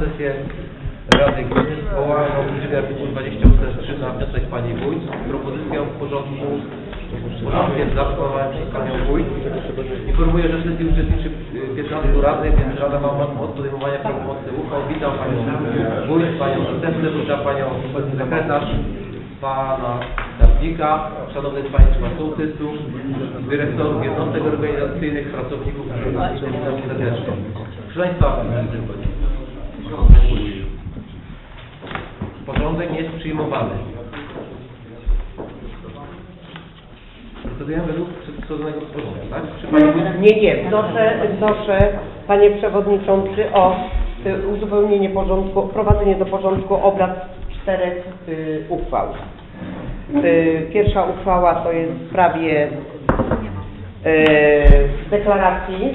sesję Rady Gminy zwołaną w trybie artykułu 20 ust. 3 na wniosek Pani Wójt z propozycją w porządku porządkiem zaproponowanym przez Panią Wójt. Informuję, że w sesji uczestniczy y, 15 radnych, więc Rada ma moc podejmowania prawomocnych uchwał. Witam Panią Wójt, Panią Zastępcę, witam Panią Sekretarz, Pana Dawnika, Szanownych Państwa Sołtysów, Dyrektorów Jednostek Organizacyjnych, Pracowników Urzędników, witam serdecznie. Proszę Państwa, porządek jest przyjmowany. Procedujemy według przedstawionego porządku, tak? Nie, nie, wnoszę, wnoszę Panie Przewodniczący o uzupełnienie porządku, wprowadzenie do porządku obrad czterech y, uchwał. Y, pierwsza uchwała to jest w sprawie y, deklaracji.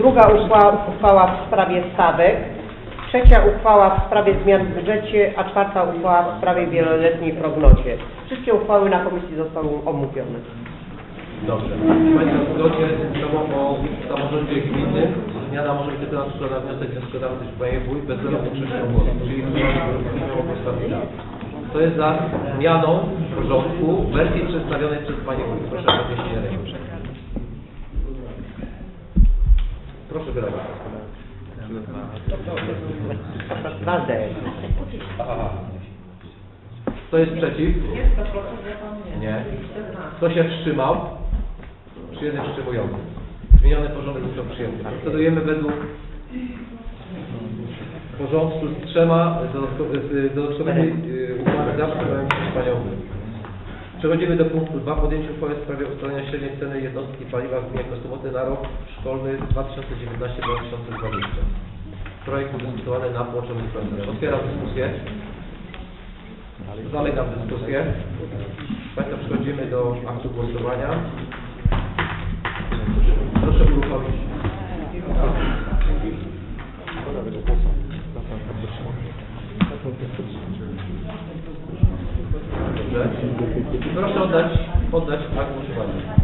Druga uchwała, uchwała w sprawie stawek. Trzecia uchwała w sprawie zmian w budżecie, a czwarta uchwała w sprawie wieloletniej prognozie. Wszystkie uchwały na komisji zostały omówione. Dobrze. Państwa, w zgodzie z ustawą o samorządzie gminnym zmiana może być tylko na przykład na wniosek wnioskodawcy Panie Wójt bez większością głosów, czyli. To jest za zmianą porządku wersji przedstawionej przez Panie Wójt. Proszę o podniesienie. Proszę. Aha. Kto jest przeciw? Nie. Kto się wstrzymał? Czy jeden wstrzymujący? Zmieniony porządek został przyjęty. Procedujemy według porządku z trzema dodatkowymi y, uchwałami zaproponowanymi przez Panią. Przechodzimy do punktu 2. Podjęcie uchwały w sprawie ustalenia średniej ceny jednostki paliwa w gminie Kostomoty na rok szkolny 2019-2020. Projekt był dyskutowany na połączonym. Otwieram dyskusję. Zamykam dyskusję. Państwa, przechodzimy do aktu głosowania. Proszę uruchomić. Dobrze. Proszę oddać, oddać akt głosowania.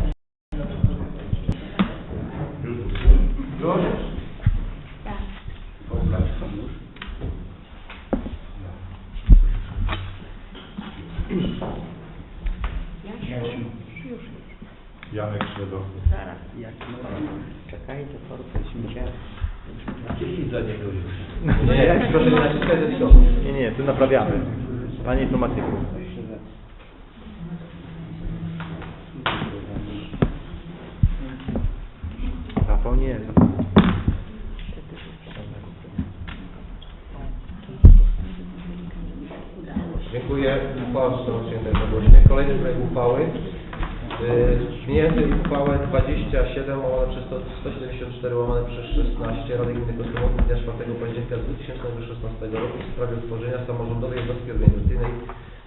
Już? Janek Szwedo. Zaraz, jak Czekajcie, korpus śmiecia. Za niego już. Nie, proszę nie naciskać za Nie, nie, tu naprawiamy. Panie informatyku. Przez 16 Rady Gminy Kostomowy dnia 4 października 2016 roku w sprawie utworzenia samorządowej jednostki organizacyjnej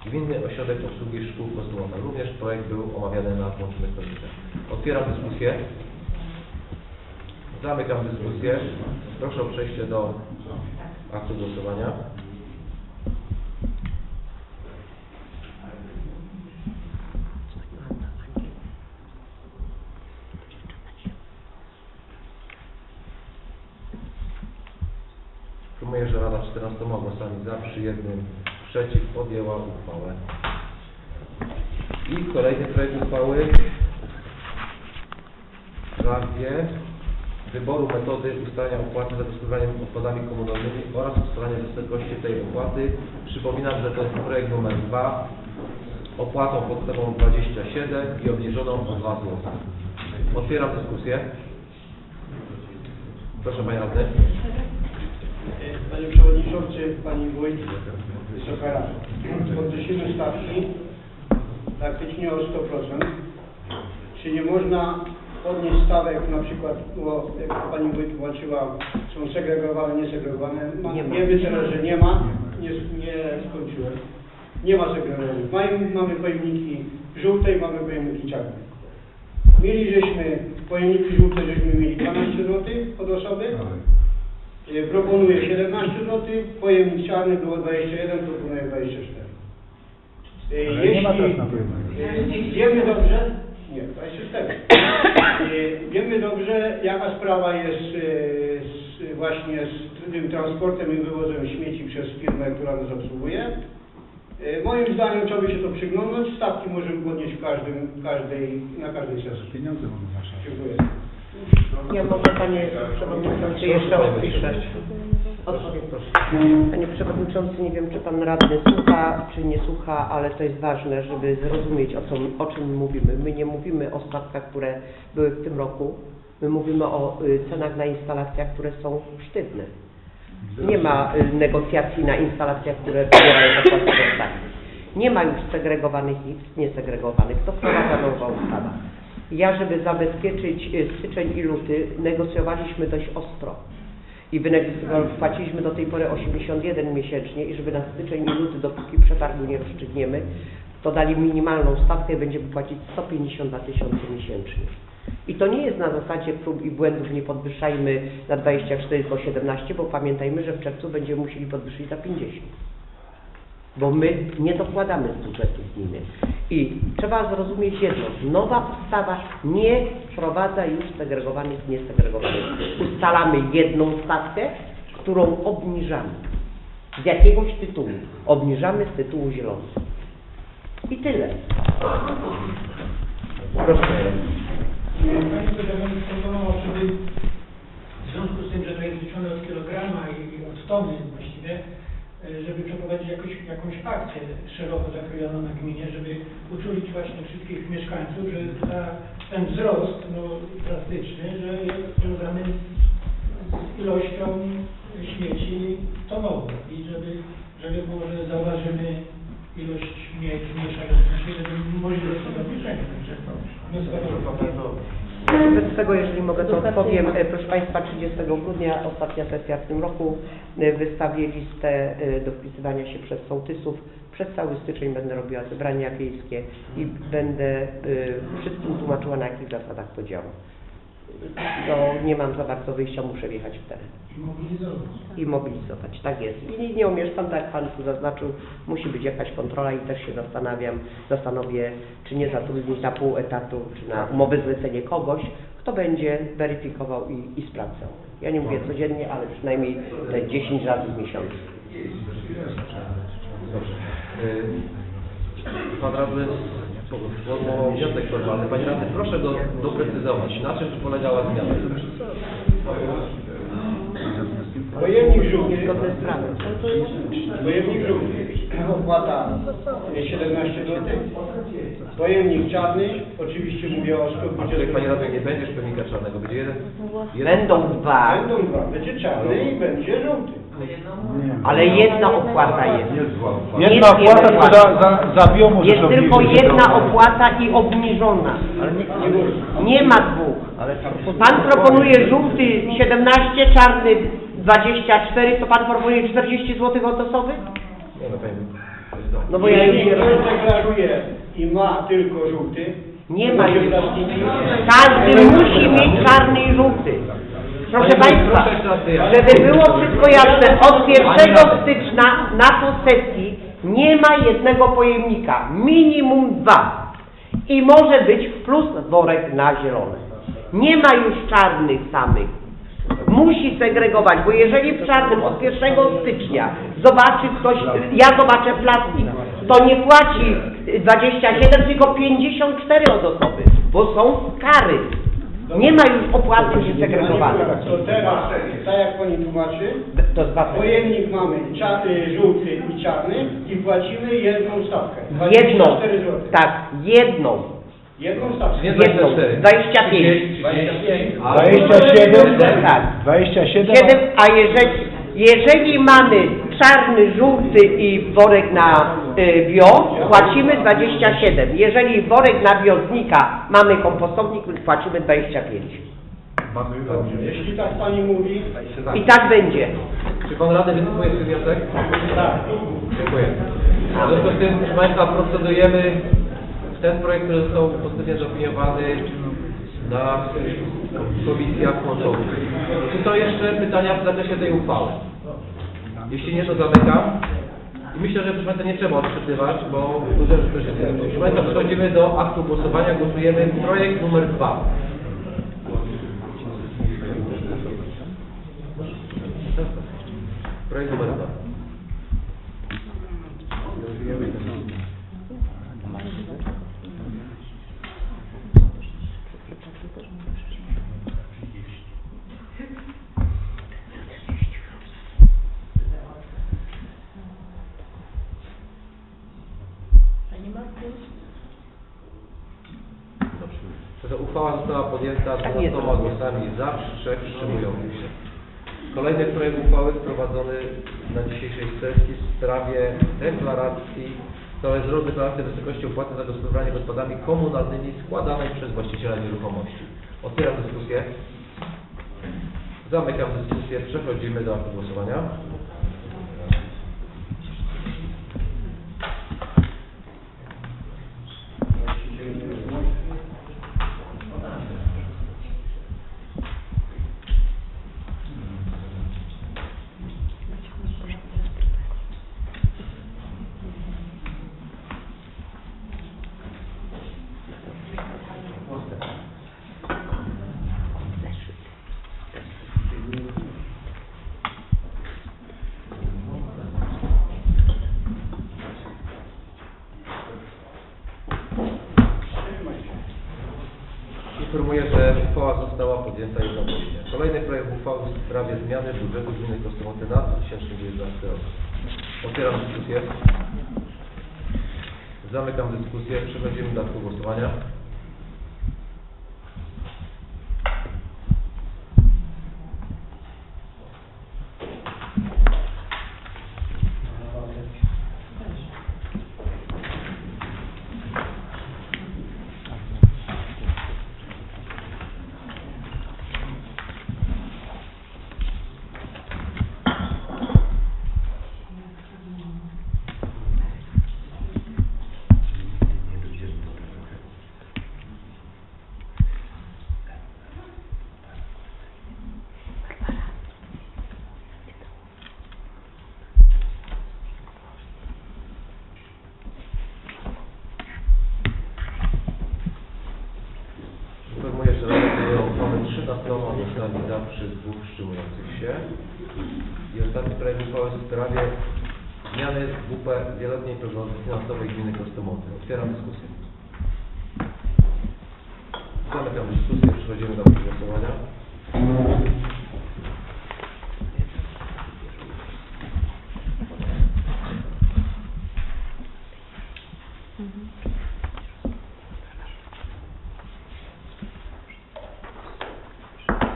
Gminny Ośrodek Obsługi Szkół Kostomowa. Również projekt był omawiany na połączonych komisjach. Otwieram dyskusję. Zamykam dyskusję. Proszę o przejście do aktu głosowania. Informuję, że Rada 14 głosami za przy jednym przeciw podjęła uchwałę. I kolejny projekt uchwały w sprawie wyboru metody ustalania opłaty za gospodarowanie odpadami komunalnymi oraz ustalania wysokości tej opłaty. Przypominam, że to jest projekt numer 2 opłatą podstawową 27 i obniżoną o 2 zł. Otwieram dyskusję. Proszę Panie Radny. Pani Wójt, Wysoka Rada. Podnosimy stawki praktycznie o 100%. Czy nie można podnieść stawek na przykład, bo jak Pani Wójt tłumaczyła, są segregowane, niesegregowane. Ma, Nie ma. wiemy teraz, że nie ma, nie, nie skończyłem. Nie ma segregowanych. Mamy, mamy pojemniki żółte i mamy pojemniki czarne. Mieli żeśmy pojemniki żółte, żeśmy mieli 12 zł od osoby. E, Proponuję 17 zł, pojemnik czarny było 21, proponuję 24. E, Ale nie ma Jeśli teraz na e, wiemy dobrze, nie, 24. E, Wiemy dobrze, jaka sprawa jest z właśnie z tym transportem i wywozem śmieci przez firmę, która nas obsługuje. Moim zdaniem trzeba by się to przyglądnąć. Stawki możemy podnieść w każdym, każdej, na każdej sesji. Pieniądze mamy nasze. Dziękuję. Ja mogę Panie Przewodniczący jeszcze odpiszę. Odpowiem proszę. Panie Przewodniczący, nie wiem czy Pan Radny słucha, czy nie słucha, ale to jest ważne, żeby zrozumieć o, co, o czym mówimy. My nie mówimy o stawkach, które były w tym roku. My mówimy o y, cenach na instalacjach, które są sztywne. Nie ma y, negocjacji na instalacjach, które pobierają opłaty. Nie ma już segregowanych i niesegregowanych. To wprowadza nowa ustawa. Ja, żeby zabezpieczyć y, styczeń i luty, negocjowaliśmy dość ostro. I wynegocjowali- wpłaciliśmy do tej pory 81 miesięcznie i żeby na styczeń i luty, dopóki przetargu nie rozstrzygniemy, to dali minimalną stawkę i będziemy płacić 152 tysiące miesięcznie. I to nie jest na zasadzie prób i błędów, nie podwyższajmy na 24, tylko 17, bo pamiętajmy, że w czerwcu będziemy musieli podwyższyć na 50 bo my nie dokładamy z budżetu gminy. I trzeba zrozumieć jedno, nowa ustawa nie wprowadza już segregowanych niesegregowanych. Ustalamy jedną stawkę, którą obniżamy. Z jakiegoś tytułu. Obniżamy z tytułu zielonych. I tyle. Proszę. Pani Prezydent proponował, żeby w związku z tym, że to jest liczone od kilograma i od tony właściwie, żeby przeprowadzić jakąś, jakąś akcję szeroko zakrojoną na gminie, żeby uczulić właśnie wszystkich mieszkańców, że ta, ten wzrost no, drastyczny, że jest związany z ilością śmieci tonowych i żeby, żeby było, że zauważymy ilość śmieci zmniejszającą się, żeby możliwe jest obniżenie. Także wniosek Wobec tego, jeżeli mogę, to odpowiem. E, Proszę Państwa, 30 grudnia, ostatnia sesja w tym roku, e, wystawię listę e, do wpisywania się przez sołtysów. Przez cały styczeń będę robiła zebrania wiejskie i będę wszystkim tłumaczyła, na jakich zasadach to działa. No, nie mam za bardzo wyjścia, muszę wjechać w teren i mobilizować. Tak jest. I nie umieszczam, tak jak Pan tu zaznaczył, musi być jakaś kontrola i też się zastanawiam, zastanowię, czy nie zatrudnić na pół etatu, czy na umowę zlecenie kogoś, kto będzie weryfikował i, i sprawdzał. Ja nie mówię codziennie, ale przynajmniej te 10 razy w miesiącu. Dobrze. Y, Pan radny sformułował wniosek formalny. Panie radny, proszę go doprecyzować. Na czym polegała zmiana? Pojemnik żółty, pojemnik żółty, opłata 17 zł. Pojemnik czarny, oczywiście mówię o tutaj, 120 panie radny, nie będziesz pewnika czarnego. Będzie jeden? jeden Będą dwa, Będą dwa, będzie czarny i będzie żółty. Ale jedna opłata jest. Jedna Jest opłata jedna to za, za, za biomu, Jest tylko jedna opłata i obniżona. Nie ma dwóch. Pan proponuje żółty 17, czarny 24, to pan proponuje 40 zł od osoby? Nie no, bo ja już nie ktoś rozumiem. deklaruje i ma tylko żółty, Nie ma już. Każdy musi mieć czarny i żółty. Proszę Państwa, żeby było wszystko jasne, od 1 stycznia na posesji nie ma jednego pojemnika, minimum dwa. I może być w plus worek na zielone. Nie ma już czarnych samych. Musi segregować, bo jeżeli w czarnym od 1 stycznia zobaczy ktoś, ja zobaczę plastik, to nie płaci 27, tylko 54 od osoby, bo są kary. Nie ma już opłaty niesegregowanej. To teraz, tak jak Pani tłumaczy, To jest dwa pojemnik mamy cza, y, żółty i czarny i płacimy jedną stawkę. Jedną, 24 zł. tak, jedną, Jedną stawkę. Nie jedną, 24. 25. 25. 27, Tak. 27, Siedem, a jeżeli, jeżeli mamy czarny, żółty i worek na y, bio, płacimy 27. Jeżeli worek na bio znika, mamy kompostownik, płacimy 25. Dobrze. Jeśli tak Pani mówi, I tak będzie. Czy pan radny wycofuje swój wniosek? tak. Dziękuję. W związku z tym, proszę Państwa, procedujemy w ten projekt, który został pozytywnie zaopiniowany na komisjach sądowych. Czy są jeszcze pytania w zakresie tej uchwały? Jeśli nie, to zamykam. I myślę, że proszę nie trzeba odczytywać, bo dużo rzeczy się Proszę Państwa, przechodzimy do aktu głosowania. Głosujemy projekt numer dwa. Projekt numer dwa. Została podjęta Tak 12 jest. głosami za, trzech wstrzymujących się. Kolejny projekt uchwały wprowadzony na dzisiejszej sesji w sprawie deklaracji, to jest rok deklaracji wysokości opłaty za gospodarowanie odpadami komunalnymi składanej przez właściciela nieruchomości. Otwieram dyskusję. Zamykam dyskusję. Przechodzimy do głosowania. Zmiany budżetu gminy Kostomoty na 2019 rok. Otwieram dyskusję. Zamykam dyskusję. Przechodzimy do głosowania. Informuję, że Rada podjęła uchwałę 13 głosami za przy dwóch wstrzymujących się. I ostatni projekt uchwały w sprawie zmiany WP wieloletniej prognozy finansowej gminy Kostomoty. Otwieram dyskusję. Zamykam dyskusję. Przechodzimy do głosowania.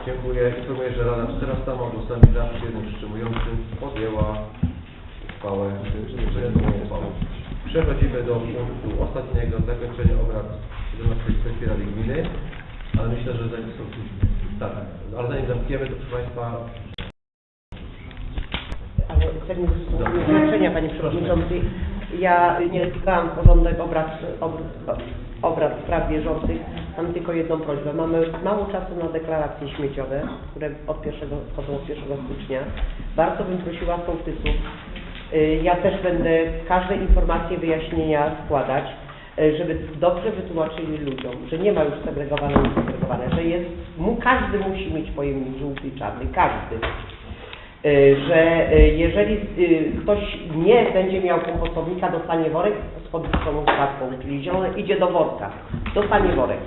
Dziękuję. Informuję, że Rada 14 głosami za przy jednym wstrzymującym podjęła uchwałę. Przechodzimy do punktu ostatniego, zakończenie obrad 17 sesji Rady Gminy. Ale myślę, że zanim. Tak, ale zanim zamkniemy, to proszę Państwa, Ale termin zakończenia, Panie Przewodniczący. Ja nie dotykałam porządek obrad, obrad, spraw bieżących. Mam tylko jedną prośbę. Mamy mało czasu na deklaracje śmieciowe, które od pierwszego, wchodzą od 1 stycznia. Bardzo bym prosiła sołtysów. y, Ja też będę każde informacje, wyjaśnienia składać, y, żeby dobrze wytłumaczyli ludziom, że nie ma już segregowane i segregowane, że jest, mu, każdy musi mieć pojemnik żółty i czarny, każdy. Y, że y, jeżeli y, ktoś nie będzie miał kompostownika, dostanie worek z podwyższoną stawką, czyli zielone idzie do worka, dostanie worek.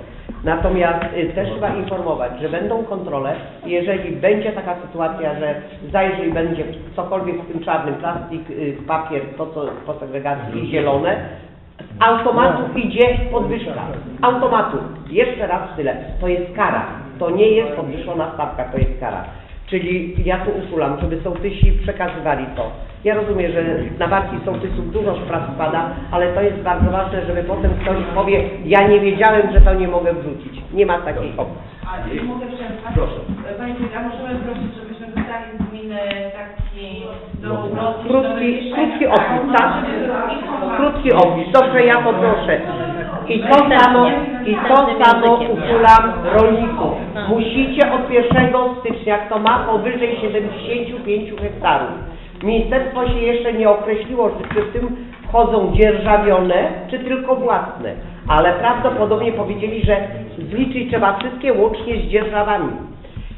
Natomiast też trzeba informować, że będą kontrole, jeżeli będzie taka sytuacja, że zajrzy będzie cokolwiek w tym czarnym, plastik, papier, to co po segregacji zielone, z automatu idzie podwyżka. Automatu. Jeszcze raz tyle. To jest kara. To nie jest podwyższona stawka, to jest kara. Czyli ja tu usulam, żeby sołtysi przekazywali to. Ja rozumiem, że na barki sołtysów dużo spraw spada, ale to jest bardzo ważne, żeby potem ktoś powie, ja nie wiedziałem, że to nie mogę wrzucić. Nie ma takiej opcji. A mogę przerwać? Proszę. A możemy prosić, żebyśmy dostali z gminy taki do Krótki, krótki opis, tak? Informacji. Krótki opis, dobrze, ja podnoszę. I to samo, i to samo usulam rolników. Musicie od 1 stycznia, kto ma powyżej 75 hektarów. Ministerstwo się jeszcze nie określiło, czy w tym wchodzą dzierżawione, czy tylko własne. Ale prawdopodobnie powiedzieli, że zliczyć trzeba wszystkie łącznie z dzierżawami.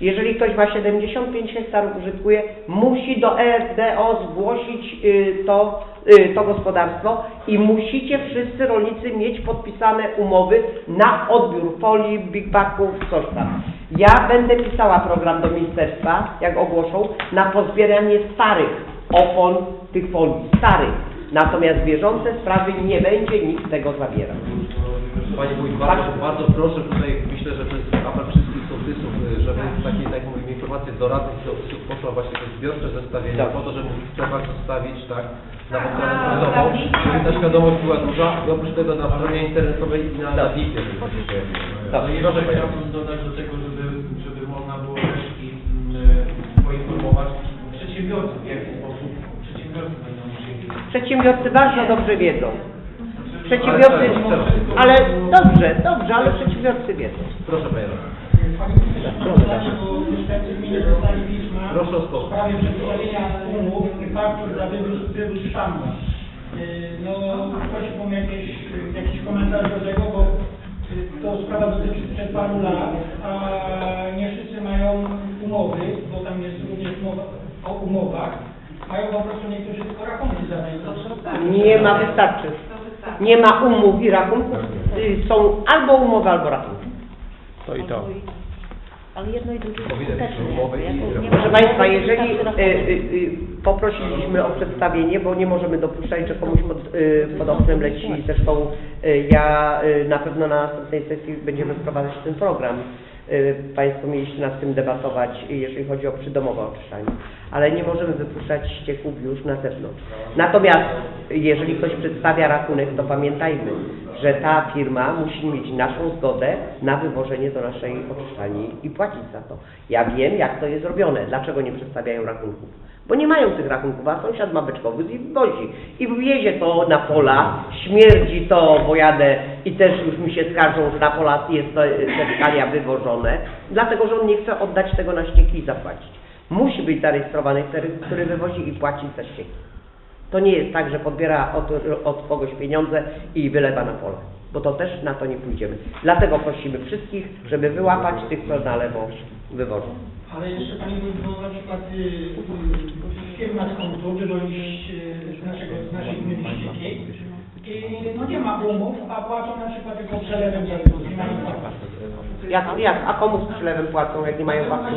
Jeżeli ktoś ma 75 hektarów użytkuje, musi do ERDO zgłosić y, to, y, to gospodarstwo i musicie wszyscy rolnicy mieć podpisane umowy na odbiór folii, big bagów, coś tam. Ja będę pisała program do ministerstwa, jak ogłoszą, na pozbieranie starych opon tych folii, starych. Natomiast bieżące sprawy nie będzie nikt tego zabierał. Pani Wójt, bardzo, bardzo proszę tutaj, myślę, że to jest apel wszystkich sołtysów, y, żeby takie, tak jak mówimy, informacje do radnych sołtysów poszła właśnie to zbiorcze zestawienie, Tak. po to, żeby w sklepach zostawić, tak, na podstawę prozową, żeby ta świadomość była duża i oprócz tego na stronie internetowej i na, pojawiło. Tak. No i proszę. Chciałbym dodać do tego, żeby, żeby można było też i mm, poinformować przedsiębiorców, w jaki sposób przedsiębiorcy będą musieli. Przedsiębiorcy bardzo dobrze wiedzą. Przedsiębiorcy, ale dobrze, dobrze, ale przedsiębiorcy wiedzą. Proszę Panią. Panie Przewodniczący, bo mieszkańcy gminy dostali pisma Proszę o w spokój. sprawie przedstawienia umów i faktur za wywóz, wywóz szambla. Yy, No, prosiłbym o jakieś, jakiś komentarz do tego, bo yy, to sprawa dotyczy sprzed paru lat, a nie wszyscy mają umowy, bo tam jest również mowa o umowach. Mają po prostu niektórzy tylko rachunki zadają. Nie ma, wystarczy. Nie ma umów i rachunków. Y, Są albo umowy, albo rachunki. To i to. Ale jedno i drugie jest skuteczne. nie Proszę Państwa, jeżeli y, y, y, poprosiliśmy o przedstawienie, bo nie możemy dopuszczać, że komuś pod, y, pod oknem leci. Zresztą y, ja y, na pewno na następnej sesji będziemy wprowadzać ten program. Y, Państwo mieliście nad tym debatować, jeżeli chodzi o przydomowe oczyszczanie. Ale nie możemy wypuszczać ścieków już na zewnątrz. Natomiast jeżeli ktoś przedstawia rachunek, to pamiętajmy, że ta firma musi mieć naszą zgodę na wywożenie do naszej oczyszczalni i płacić za to. Ja wiem, jak to jest robione. Dlaczego nie przedstawiają rachunków? Bo nie mają tych rachunków, a sąsiad ma beczkowy i wozi. I wiezie to na pola, śmierdzi to, bo jadę i też już mi się skarżą, że na pola jest to, te skalia wywożone, dlatego że on nie chce oddać tego na ścieki i zapłacić. Musi być zarejestrowany, który, który wywozi i płaci za ścieki. To nie jest tak, że podbiera od, od kogoś pieniądze i wylewa na pole, bo to też na to nie pójdziemy. Dlatego prosimy wszystkich, żeby wyłapać tych, co na lewo Ale jeszcze Pani bo na przykład y, y, firma z kontu wywozić y, z, naszego, z naszej gminy Ściekiej i no nie ma umów, a płacą na przykład tylko przelewem za zapłat. Jak, jak, a komu z przylewem płacą, jak nie mają własnych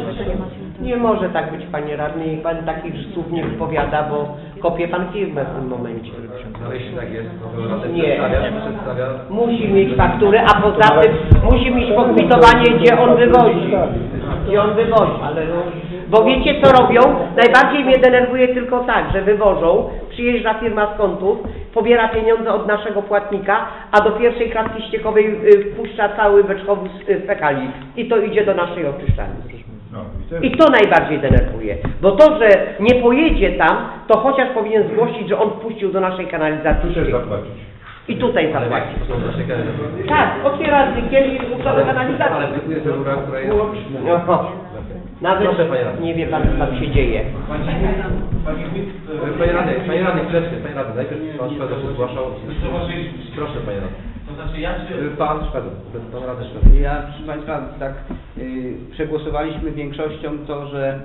Nie może tak być, Panie Radny, i Pan takich słów nie wypowiada, bo kopie Pan firmę w tym momencie. Jeśli tak jest, to Nie. przedstawia, Musi mieć fakturę, a poza tym musi mieć pokwitowanie, gdzie on wywozi. Gdzie on wywozi. Bo wiecie co robią? Najbardziej mnie denerwuje tylko tak, że wywożą, przyjeżdża firma z kontów, pobiera pieniądze od naszego płatnika, a do pierwszej klatki ściekowej y, wpuszcza cały beczkowóz y, fekali i to idzie do naszej oczyszczalni. I to najbardziej denerwuje, bo to, że nie pojedzie tam, to chociaż powinien zgłosić, że on wpuścił do naszej kanalizacji ścieki. I tutaj ale zapłaci. to są nasze kary. Tak, otwiera cykiel i wpuszcza do kanalizacji. Ale ta rura, która jest... No, nawet Proszę, panie radny. nie wie pan, co tam się dzieje. Panie Radny, Panie Radny, chwileczkę, Panie Radny, najpierw Pan Szwedor się zgłaszał. Proszę Panie Radny. To znaczy ja czy... Pan Szwedor, Pan Radny Szwedor. Ja, proszę Państwa, tak y, przegłosowaliśmy większością to, że,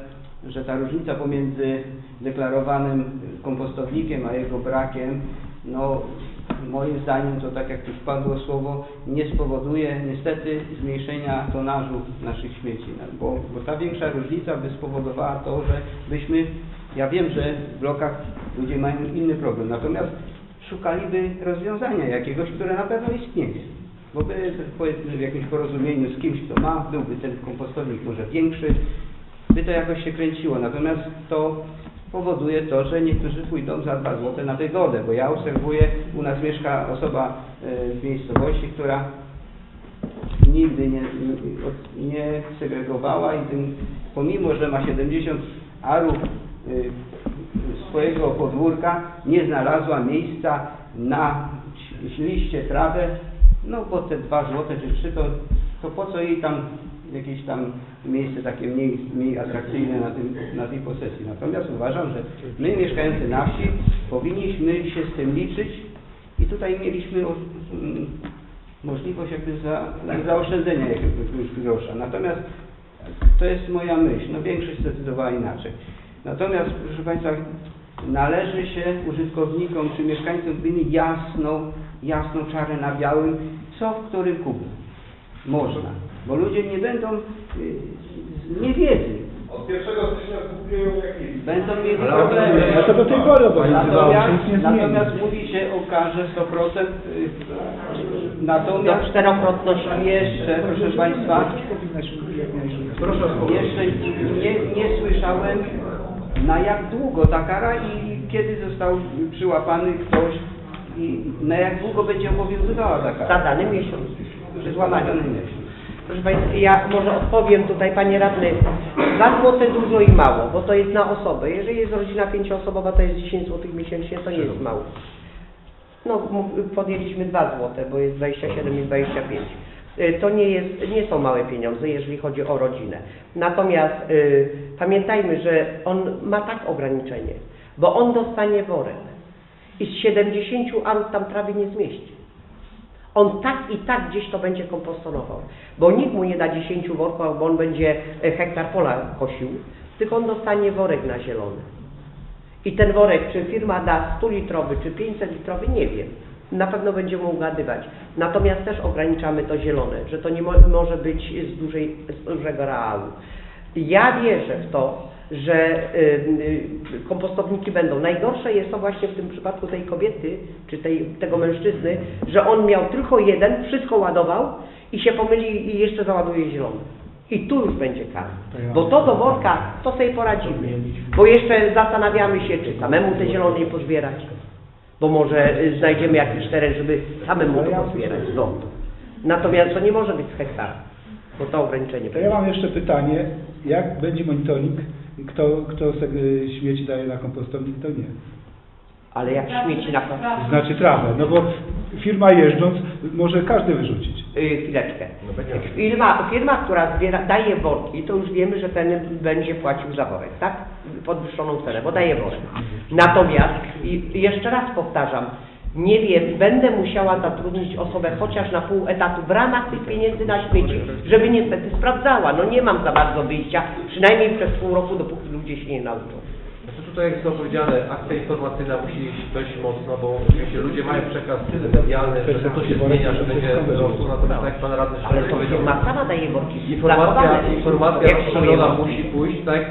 że ta różnica pomiędzy deklarowanym kompostownikiem a jego brakiem, no moim zdaniem to tak jak tu padło słowo, nie spowoduje niestety zmniejszenia tonażu naszych śmieci, no, bo, bo ta większa różnica by spowodowała to, że byśmy, ja wiem, że w blokach ludzie mają inny problem, natomiast szukaliby rozwiązania jakiegoś, które na pewno istnieje. Bo by powiedzmy w jakimś porozumieniu z kimś, kto ma, byłby ten kompostownik może większy, by to jakoś się kręciło. Natomiast to powoduje to, że niektórzy pójdą za 2 zł na wygodę, bo ja obserwuję, u nas mieszka osoba e, w miejscowości, która nigdy nie, nie, segregowała i tym, pomimo, że ma 70 arów y, swojego podwórka, nie znalazła miejsca na liście trawę, no bo te 2 złote czy 3 to, to po co jej tam jakieś tam miejsce takie mniej, mniej atrakcyjne na, tym, na tej posesji. Natomiast uważam, że my mieszkający na wsi powinniśmy się z tym liczyć i tutaj mieliśmy o, mm, możliwość jakby za, zaoszczędzenia jakiegoś grosza. Natomiast to jest moja myśl. No większość zdecydowała inaczej. Natomiast, proszę Państwa, należy się użytkownikom czy mieszkańcom gminy jasną, jasną czarę na białym, co w którym kublu można. Bo ludzie nie będą y, z niewiedzy Od 1 stycznia zbudują jakieś. Będą mieli Ale problemy. No to do tej pory obowiązywało, Natomiast, się nic nie zmieni. natomiast mówi się o karze 100%. y, Do Natomiast czterokrotności. jeszcze, proszę Państwa, Proszę o spokój. jeszcze nie, nie słyszałem na jak długo ta kara i kiedy został przyłapany ktoś i na jak długo będzie obowiązywała ta Za kara. dany miesiąc. Przy złamaniu miesiąc. Proszę Państwa, ja może odpowiem tutaj, Panie Radny. Dwa złote dużo i mało, bo to jest na osobę. Jeżeli jest rodzina pięcioosobowa, to jest 10 złotych miesięcznie, to nie jest mało. No, podjęliśmy dwa złote, bo jest 27 i 25. Y, To nie, jest, nie są małe pieniądze, jeżeli chodzi o rodzinę. Natomiast y, pamiętajmy, że on ma tak ograniczenie, bo on dostanie worek i z 70 arów tam trawy nie zmieści. On tak i tak gdzieś to będzie kompostonował, bo nikt mu nie da 10 worków, bo on będzie e, hektar pola kosił, tylko on dostanie worek na zielony. I ten worek, czy firma da 100 litrowy, czy 500 litrowy, nie wiem. Na pewno będzie mu ugadywać. Natomiast też ograniczamy to zielone, że to nie mo może być z, dużej, z dużego realu. Ja wierzę w to, że y, y, kompostowniki będą. Najgorsze jest to właśnie w tym przypadku tej kobiety, czy tej, tego mężczyzny, że on miał tylko jeden, wszystko ładował i się pomyli i jeszcze załaduje zielony. I tu już będzie kara. Bo to do worka, to sobie poradzimy. Bo jeszcze zastanawiamy się, czy samemu te zielone nie pozbierać. Bo może y, znajdziemy jakiś teren, żeby samemu to pozbierać stąd. Natomiast to nie może być z hektara, bo to ograniczenie To ja mam jeszcze pytanie, jak będzie monitoring, kto, kto se- y, śmieci daje na kompostownik, to nie. Ale jak śmieci na... Znaczy trawę, no bo firma jeżdżąc może każdy wyrzucić. Yy, chwileczkę. Firma, firma, która zbiera, daje worki, to już wiemy, że ten będzie płacił za worek, tak? Podwyższoną cenę, bo daje worek. Natomiast, i i jeszcze raz powtarzam, nie wiem, będę musiała zatrudnić osobę chociaż na pół etatu w ramach tych pieniędzy na śmieci, żeby niestety sprawdzała. No nie mam za bardzo wyjścia, przynajmniej przez pół roku, dopóki ludzie się nie nauczą. Znaczy tutaj jak zostało powiedziane, akcja informacyjna musi iść dość mocno, bo oczywiście ludzie mają przekaz medialny, że to się zmienia, że będzie rosło, natomiast tak jak Pan Radny Ale to powiedział, firma sama daje worki. informacja, informacja rozszerzona musi pójść, tak?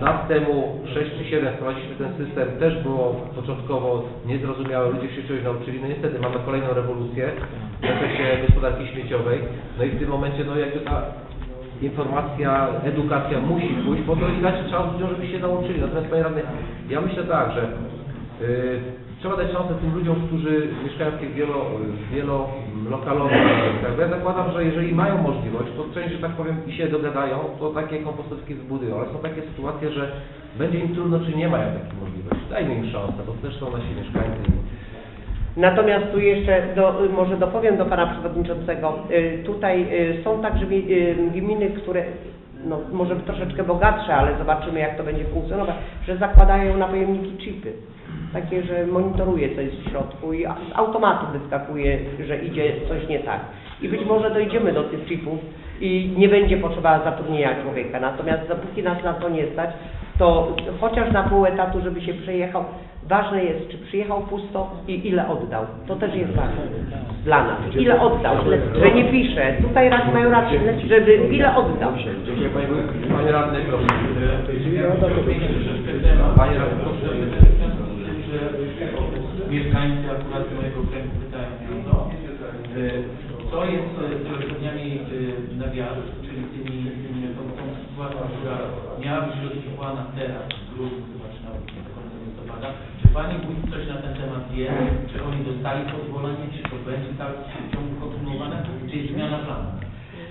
Lat temu, 6 czy 7 wprowadziliśmy ten system, też było początkowo niezrozumiałe, ludzie się czegoś nauczyli, no niestety mamy kolejną rewolucję w zakresie gospodarki śmieciowej, no i w tym momencie, no jakby ta informacja, edukacja musi pójść, bo to i dać czas ludziom, żeby się nauczyli. Natomiast Panie Radny, ja myślę tak, że yy, trzeba dać szansę tym ludziom, którzy mieszkają w tych wielo, wielolokalowych ja zakładam, że jeżeli mają możliwość, to część, że tak powiem, i się dogadają, to takie kompostowki wybudują. Ale są takie sytuacje, że będzie im trudno, czy nie mają takiej możliwości. Dajmy im szansę, bo też są nasi mieszkańcy. Natomiast tu jeszcze do, może dopowiem do Pana Przewodniczącego. Y, Tutaj y, są także y, gminy, które no, może troszeczkę bogatsze, ale zobaczymy jak to będzie funkcjonować, że zakładają na pojemniki chipy. Takie, że monitoruje co jest w środku i z automatu wyskakuje, że idzie coś nie tak. I być może dojdziemy do tych chipów i nie będzie potrzeba zatrudnienia człowieka. Natomiast dopóki nas na to nie stać, to chociaż na pół etatu, żeby się przejechał, ważne jest, czy przyjechał pusto i ile oddał. To też jest ważne dla nas. Ile oddał, że nie pisze. Tutaj raz mają rację, żeby ile oddał. Dziękuję Panie, Panie Radny, proszę. Panie Radny, proszę. Mieszkańcy akurat mojego kręgu pytają mnie o to, e, co jest e, z elektrowniami e, na czyli tymi, tymi tą, tą sytuacją, która miała być rozwiązana teraz, w grudniu, chyba czy nawet do końca listopada. Czy Pani Wójt coś na ten temat wie? Czy oni dostali pozwolenie? Czy to będzie tak w ciągu kontynuowane? Czy jest zmiana planu?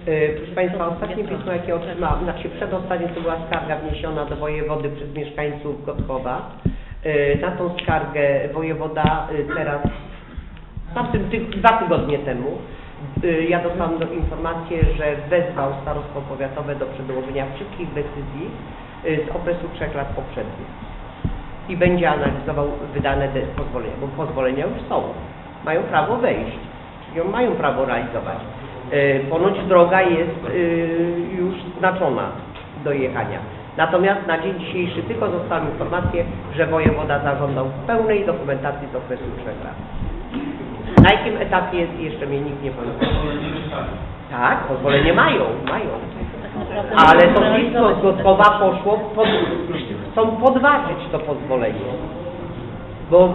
Yy, Proszę Państwa, ostatnie pismo, jakie otrzymałam, znaczy przedostatnie to była skarga wniesiona do wojewody przez mieszkańców Gotkowa. Na tą skargę wojewoda yy, teraz, tamtym ty, dwa tygodnie temu, yy, ja dostałam do informację, że wezwał starostwo powiatowe do przedłożenia wszystkich decyzji z okresu trzech lat poprzednich i będzie analizował wydane pozwolenia, bo pozwolenia już są. Mają prawo wejść, czyli ją mają prawo realizować. Ponoć droga jest już znaczona do jechania. Natomiast na dzień dzisiejszy tylko zostały informacje, że wojewoda zażądał pełnej dokumentacji z okresu trzech lat. Na jakim etapie jest jeszcze mnie nikt nie powiedział. Tak, pozwolenie mają, mają. Ale to realizować z Gotkowa poszło, pod, chcą podważyć to pozwolenie. Bo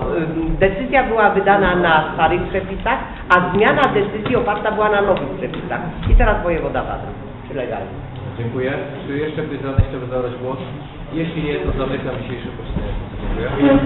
decyzja była wydana na starych przepisach, a zmiana decyzji oparta była na nowych przepisach. I teraz wojewoda bada, czy legalnie. Dziękuję. Czy jeszcze ktoś z radnych chciałby zabrać głos? Jeśli nie, to zamykam dzisiejsze posiedzenie. Dziękuję.